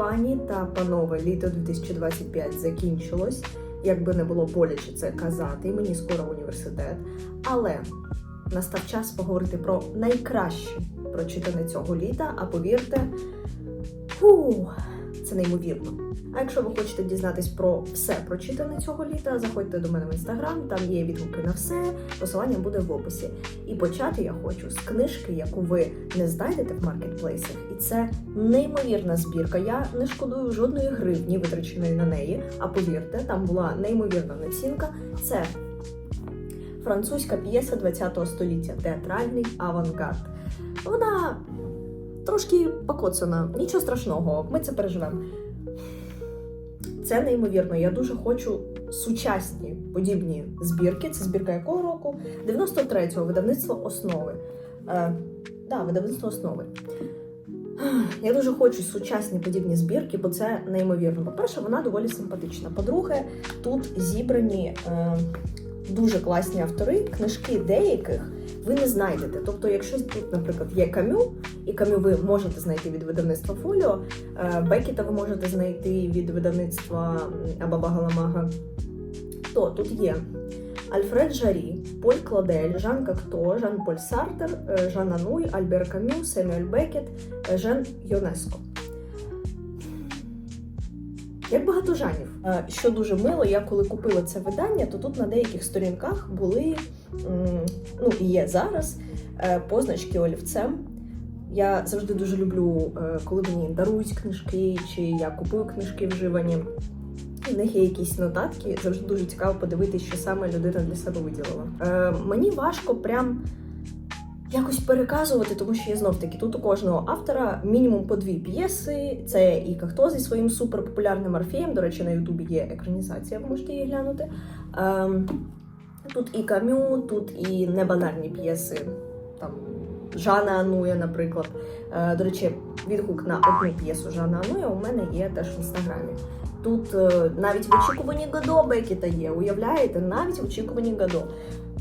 Пані та панове, літо 2025 закінчилось. Якби не було боляче це казати, і мені скоро університет. Але настав час поговорити про найкраще прочитане цього літа. А повірте, фу, це неймовірно. А якщо ви хочете дізнатись про все прочитане цього літа, заходьте до мене в інстаграм, там є відгуки на все. Посилання буде в описі. І почати я хочу з книжки, яку ви не знайдете в маркетплейсах. І це неймовірна збірка. Я не шкодую жодної гривні, витраченої на неї. А повірте, там була неймовірна націнка. Це французька п'єса ХХ століття, театральний авангард. Вона трошки покоцана, нічого страшного, ми це переживемо. Це неймовірно. Я дуже хочу сучасні подібні збірки. Це збірка якого року? 93-го видавництво основи. Е, да, видавництво основи. Я дуже хочу сучасні подібні збірки, бо це неймовірно. По-перше, вона доволі симпатична. По-друге, тут зібрані е, дуже класні автори, книжки деяких ви не знайдете. Тобто, якщо тут, наприклад, є камю, і камю ви можете знайти від видавництва Фоліо, е, Бекіта ви можете знайти від видавництва Абаба Галамага, то тут є Альфред Жарі, Поль Кладель, Жан Както, Жан Поль Сартер, е, Жан Ануй, Альбер Камю, Семюель Бекет, е, Жан Йонеско. Як багато жанів. Що дуже мило, я коли купила це видання, то тут на деяких сторінках були, ну і є зараз, е, позначки олівцем. Я завжди дуже люблю, е, коли мені дарують книжки, чи я купую книжки вживані. В них є якісь нотатки, завжди дуже цікаво подивитися, що саме людина для себе виділила. Е, мені важко прям якось переказувати, тому що я знов таки тут у кожного автора мінімум по дві п'єси. Це і Кахто зі своїм суперпопулярним Орфеєм. До речі, на Ютубі є екранізація, ви можете її глянути. Ем, тут і Камю, тут і небанальні п'єси. Там Жана Ануя, наприклад. Е, до речі, відгук на одну п'єсу Жана Ануя у мене є теж в інстаграмі. Тут е, навіть в очікуванні Годо Бекіта є. Уявляєте, навіть в очікуванні Годо.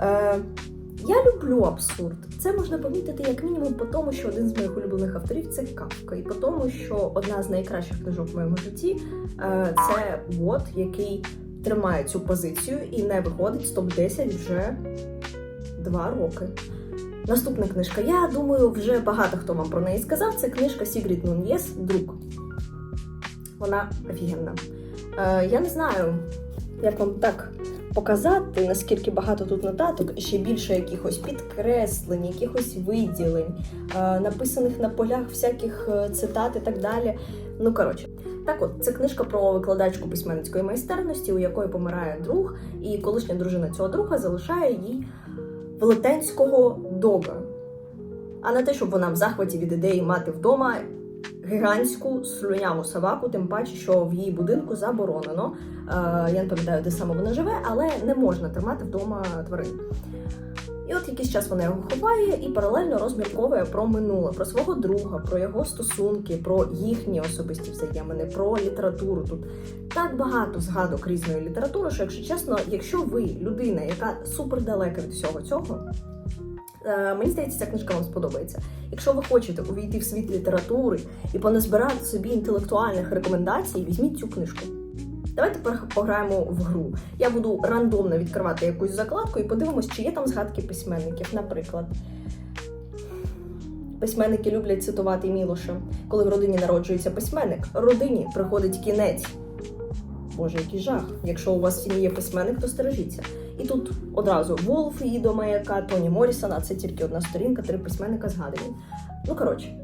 Е, я люблю абсурд. Це можна помітити як мінімум по тому, що один з моїх улюблених авторів це Кавка, і по тому, що одна з найкращих книжок в моєму житті е, це Вот, який тримає цю позицію і не виходить з топ-10 вже два роки. Наступна книжка. Я думаю, вже багато хто вам про неї сказав. Це книжка Сігрід Нуньєс Друг. Вона офігенна. Е, я не знаю, як вам так показати, наскільки багато тут нотаток, і ще більше якихось підкреслень, якихось виділень, е, написаних на полях всяких е, цитат і так далі. Ну, коротше. Так от, це книжка про викладачку письменницької майстерності, у якої помирає друг, і колишня дружина цього друга залишає їй велетенського дога. А не те, щоб вона в захваті від ідеї мати вдома гігантську слюняву собаку, тим паче, що в її будинку заборонено. Е, я не пам'ятаю, де саме вона живе, але не можна тримати вдома тварин. І от якийсь час вона його ховає і паралельно розмірковує про минуле, про свого друга, про його стосунки, про їхні особисті взаємини, про літературу. Тут так багато згадок різної літератури, що, якщо чесно, якщо ви людина, яка супер далека від всього цього, е, мені здається, ця книжка вам сподобається. Якщо ви хочете увійти в світ літератури і поназбирати собі інтелектуальних рекомендацій, візьміть цю книжку. Давайте пограємо в гру. Я буду рандомно відкривати якусь закладку і подивимось, чи є там згадки письменників. Наприклад, письменники люблять цитувати Мілоша. Коли в родині народжується письменник, родині приходить кінець. Боже, який жах. Якщо у вас в сім'ї є письменник, то стережіться. І тут одразу Волф, Ідо Маяка, Тоні Морісона, це тільки одна сторінка, три письменника згадані. Ну, коротше,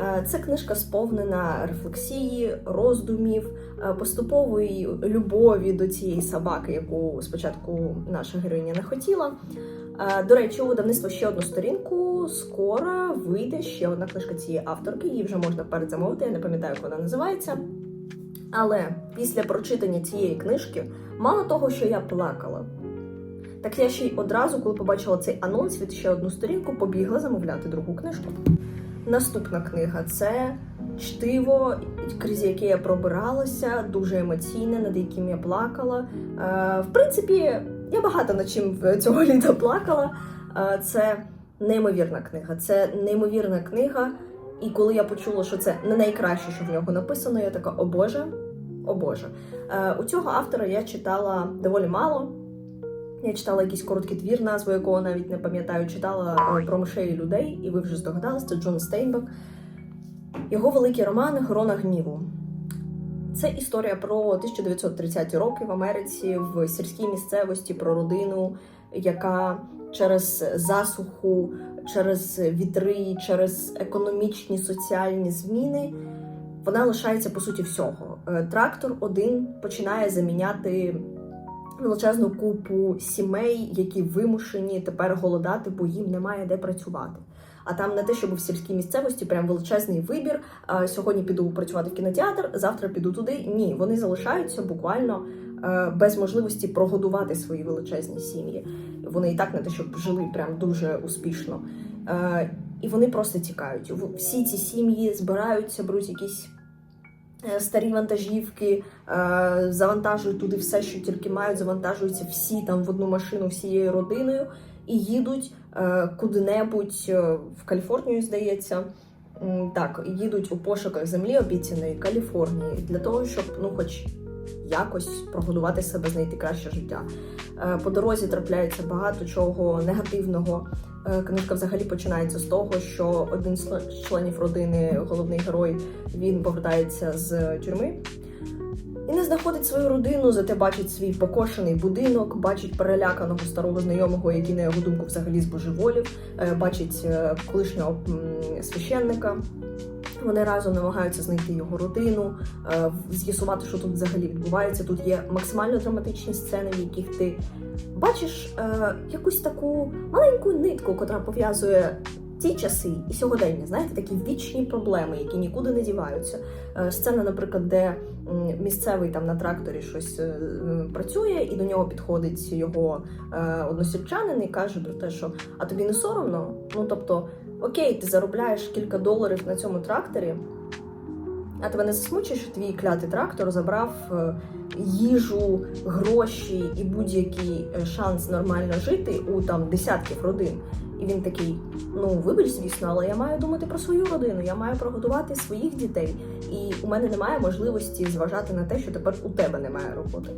е, це книжка сповнена рефлексії, роздумів, поступової любові до цієї собаки, яку спочатку наша героїня не хотіла. Е, До речі, у видавництво ще одну сторінку. Скоро вийде ще одна книжка цієї авторки. Її вже можна передзамовити. Я не пам'ятаю, як вона називається. Але після прочитання цієї книжки, мало того, що я плакала, так я ще й одразу, коли побачила цей анонс від ще одну сторінку, побігла замовляти другу книжку. Наступна книга це чтиво, крізь яке я пробиралася, дуже емоційне, над яким я плакала. Е, в принципі, я багато над чим цього літа плакала. Е, це неймовірна книга. Це неймовірна книга І коли я почула, що це не найкраще, що в нього написано, я така, о Боже, о Боже. Е, у цього автора я читала доволі мало. Я читала якийсь короткий твір, назву якого навіть не пам'ятаю, читала про мишей і людей, і ви вже здогадалися, це Джон Стейнбек. Його великий роман Грона гніву. Це історія про 1930-ті роки в Америці в сільській місцевості про родину, яка через засуху, через вітри, через економічні соціальні зміни вона лишається по суті всього. Е, Трактор один починає заміняти величезну купу сімей, які вимушені тепер голодати, бо їм немає де працювати. А там не те, щоб в сільській місцевості прям величезний вибір. Сьогодні піду працювати в кінотеатр, завтра піду туди. Ні, вони залишаються буквально е, без можливості прогодувати свої величезні сім'ї. Вони і так не те, щоб жили прям дуже успішно. Е, І вони просто тікають. Всі ці сім'ї збираються, беруть якісь е, старі вантажівки, завантажують туди все, що тільки мають, завантажуються всі там в одну машину всією родиною і їдуть е, куди-небудь е, в Каліфорнію, здається. Так, їдуть у пошуках землі обіцяної Каліфорнії для того, щоб ну, хоч якось прогодувати себе, знайти краще життя. Е, По дорозі трапляється багато чого негативного. Книжка взагалі починається з того, що один з членів родини, головний герой, він повертається з тюрми і не знаходить свою родину, зате бачить свій покошений будинок, бачить переляканого старого знайомого, який на його думку взагалі збожеволів, е, бачить е, колишнього священника. Вони разом намагаються знайти його родину, е, з'ясувати, що тут взагалі відбувається. Тут є максимально драматичні сцени, в яких ти бачиш якусь таку маленьку нитку, котра пов'язує ті часи і сьогодення. Знаєте, такі вічні проблеми, які нікуди не діваються. Е, сцена, наприклад, де місцевий там на тракторі щось е, е, працює, і до нього підходить його односельчанин і каже про те, що а тобі не соромно? Ну тобто, окей, ти заробляєш кілька доларів на цьому тракторі. А тебе не засмучує, що твій клятий трактор забрав е, їжу, гроші і будь-який е, шанс нормально жити у там десятків родин. І він такий: ну вибач, звісно, але я маю думати про свою родину, я маю прогодувати своїх дітей, і у мене немає можливості зважати на те, що тепер у тебе немає роботи.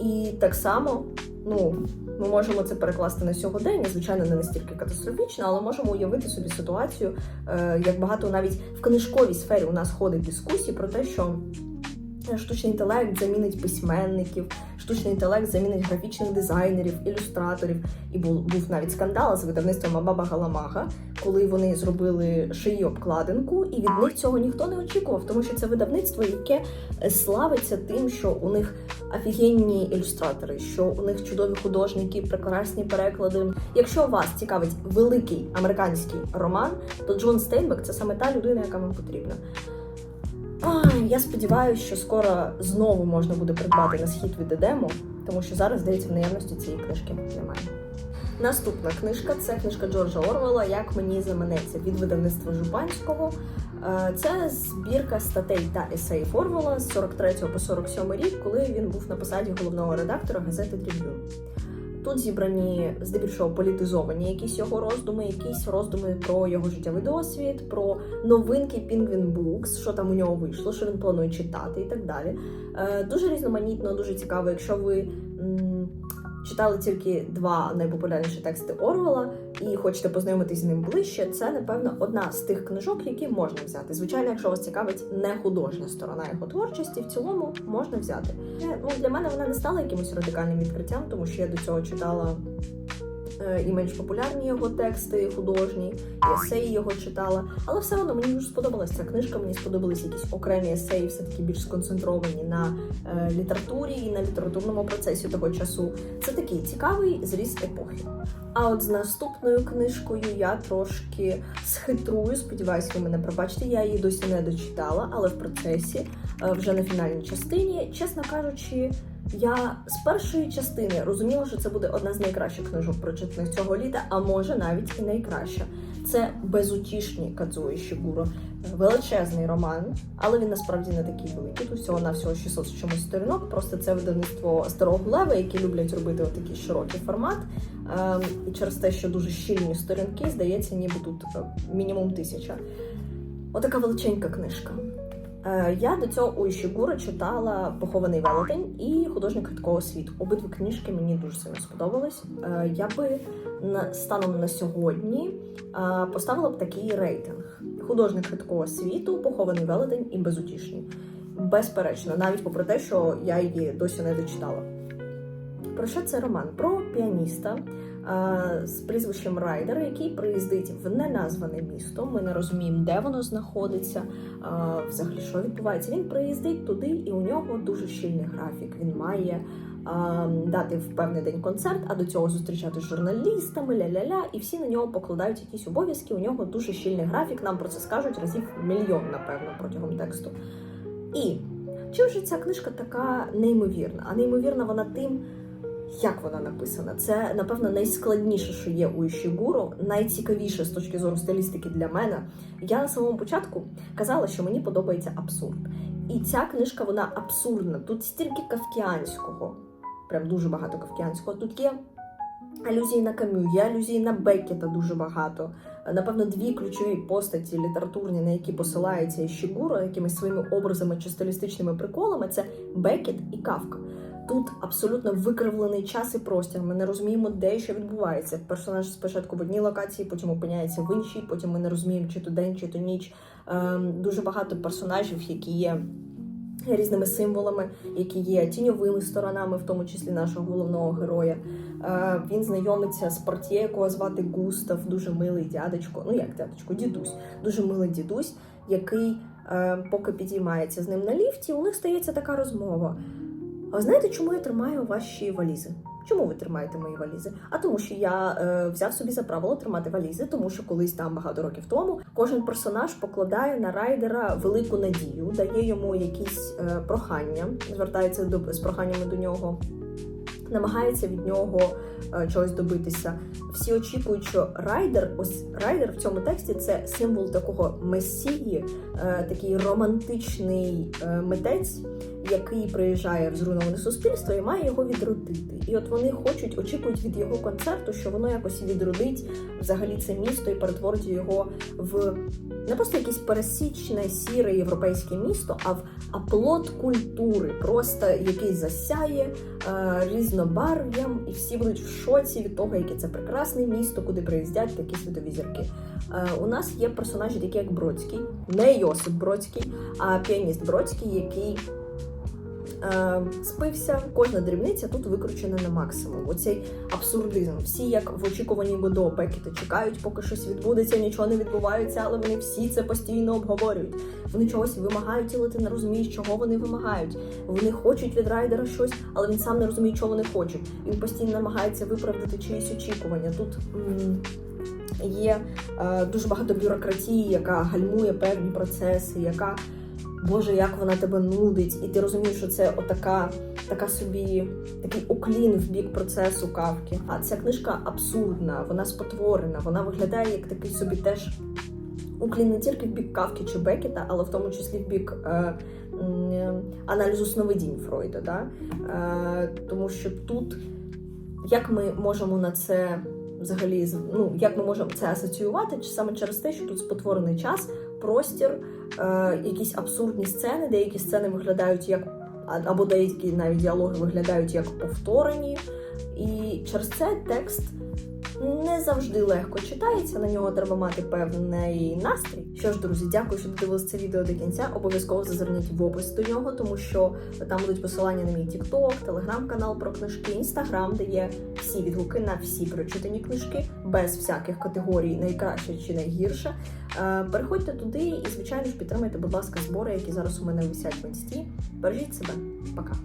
І так само, ну ми можемо це перекласти на сьогодення, звичайно, не настільки катастрофічно, але можемо уявити собі ситуацію, е, як багато навіть в книжковій сфері у нас ходить дискусії про те, що штучний інтелект замінить письменників, штучний інтелект замінить графічних дизайнерів, ілюстраторів. І був, був навіть скандал з видавництвом Абаба Галамага, коли вони зробили шиї обкладинку, і від них цього ніхто не очікував, тому що це видавництво, яке е, славиться тим, що у них офігенні ілюстратори, що у них чудові художники, прекрасні переклади. Якщо вас цікавить великий американський роман, то Джон Стейнбек це саме та людина, яка вам потрібна. Ай, я сподіваюся, що скоро знову можна буде придбати на схід від Едему, тому що зараз, здається, в наявності цієї книжки немає. Наступна книжка це книжка Джорджа Орвела Як мені заманеться від видавництва Жупанського. Е, Це збірка статей та есеїв Орвела з 43 по 47 рік, коли він був на посаді головного редактора газети Трибюн. Тут зібрані здебільшого політизовані якісь його роздуми, якісь роздуми про його життєвий досвід, про новинки Penguin Books, що там у нього вийшло, що він планує читати і так далі. Е, Дуже різноманітно, дуже цікаво, якщо ви читали тільки два найпопулярніші тексти Орвела і хочете познайомитись з ним ближче, це напевно одна з тих книжок, які можна взяти. Звичайно, якщо вас цікавить не художня сторона його творчості, в цілому можна взяти. Е, Ну для мене вона не стала якимось радикальним відкриттям, тому що я до цього читала. Е, І менш популярні його тексти художні, есеї його читала. Але все одно мені дуже сподобалася ця книжка. Мені сподобались якісь окремі есеї, все таки більш сконцентровані на е, літературі і на літературному процесі того часу. Це такий цікавий зріз епохи. А от з наступною книжкою я трошки схитрую. Сподіваюсь, ви мене пробачите. Я її досі не дочитала, але в процесі е, вже на фінальній частині, чесно кажучи. Я з першої частини розуміла, що це буде одна з найкращих книжок прочитаних цього літа, а може навіть і найкраща. Це безутішні Кадзуї Шігуро. Величезний роман, але він насправді не такий великий. Тут всього на всього 600 з чомусь сторінок. Просто це видавництво старого лева, які люблять робити отакий широкий формат. Ем, і через те, що дуже щільні сторінки, здається, ніби тут е, мінімум тисяча. Отака величенька книжка. Е, Я до цього у Ішігура читала Похований велетень і художник рідкого світу. Обидві книжки мені дуже сильно сподобались. Е, Я би станом на сьогодні е, поставила б такий рейтинг: художник рідкого світу, похований велетень і безутішний. Безперечно, навіть попри те, що я її досі не дочитала. Про що це роман? Про піаніста з прізвищем Райдер, який приїздить в неназване місто. Ми не розуміємо, де воно знаходиться, е, взагалі що відбувається. Він приїздить туди, і у нього дуже щільний графік. Він має е, дати в певний день концерт, а до цього зустрічати з журналістами, ля-ля-ля, і всі на нього покладають якісь обов'язки. У нього дуже щільний графік. Нам про це скажуть разів мільйон, напевно, протягом тексту. І чим же ця книжка така неймовірна? А неймовірна вона тим, як вона написана. Це, напевно, найскладніше, що є у Ішігуру, найцікавіше з точки зору стилістики для мене. Я на самому початку казала, що мені подобається абсурд. І ця книжка вона абсурдна. Тут стільки кавкіанського, прям дуже багато кавкіанського. Тут є алюзії на Камю, є алюзії на Беккета дуже багато. Напевно, дві ключові постаті літературні, на які посилається Ішігуро, якимись своїми образами чи стилістичними приколами, це Беккет і Кавка. Тут абсолютно викривлений час і простір. Ми не розуміємо, де що відбувається. Персонаж спочатку в одній локації, потім опиняється в іншій, потім ми не розуміємо, чи то день, чи то ніч. Ем, дуже багато персонажів, які є різними символами, які є тіньовими сторонами, в тому числі нашого головного героя. Е, він знайомиться з портє, якого звати Густав, дуже милий дядечко. Ну як дядечко, дідусь, дуже милий дідусь, який, е, поки підіймається з ним на ліфті, у них стається така розмова. А ви знаєте, чому я тримаю ваші валізи? Чому ви тримаєте мої валізи? А тому, що я е, взяв собі за правило тримати валізи, тому що колись там багато років тому кожен персонаж покладає на райдера велику надію, дає йому якісь е, прохання, звертається до з проханнями до нього. Намагається від нього е, чогось добитися. Всі очікують, що райдер, ось райдер в цьому тексті це символ такого месії, е, такий романтичний е, митець, який приїжджає в зруйноване суспільство і має його відродити. І от вони хочуть, очікують від його концерту, що воно якось відродить взагалі це місто і перетворить його в не просто якесь пересічне сіре європейське місто, а в аплот культури, просто який засяє е, різнобарв'ям, і всі будуть в шоці від того, яке це прекрасне місто, куди приїздять такі світові зірки. Е, у нас є персонажі, такі як Бродський, не Йосип Бродський, а піаніст Бродський, який спився. Кожна дрібниця тут викручена на максимум. Оцей абсурдизм. Всі, як в очікуванні Годо Бекета, чекають, поки щось відбудеться, нічого не відбувається, але вони всі це постійно обговорюють. Вони чогось вимагають, але ти не розумієш, чого вони вимагають. Вони хочуть від райдера щось, але він сам не розуміє, чого вони хочуть. Він постійно намагається виправдати чиїсь очікування. Тут. м, Є е, дуже багато бюрократії, яка гальмує певні процеси, яка Боже, як вона тебе нудить, і ти розумієш, що це отака така собі такий уклін в бік процесу кавки. А ця книжка абсурдна, вона спотворена, вона виглядає як такий собі теж уклін не тільки в бік кавки чи Бекета, але в тому числі в бік е, м, аналізу сновидінь Фройда. Да? Е, тому що тут як ми можемо на це взагалі ну, як ми можемо це асоціювати, чи саме через те, що тут спотворений час, простір, е, якісь абсурдні сцени, деякі сцени виглядають як або деякі навіть діалоги виглядають як повторені. І через це текст не завжди легко читається, на нього треба мати певний настрій. Що ж, друзі, дякую, що додивилися це відео до кінця. Обов'язково зазирніть в опис до нього, тому що там будуть посилання на мій TikTok, телеграм-канал про книжки, інстаграм, де є всі відгуки на всі прочитані книжки, без всяких категорій найкраще чи найгірше. Е, Переходьте туди і, звичайно ж, підтримайте, будь ласка, збори, які зараз у мене висять в інсті. Бережіть себе, пока.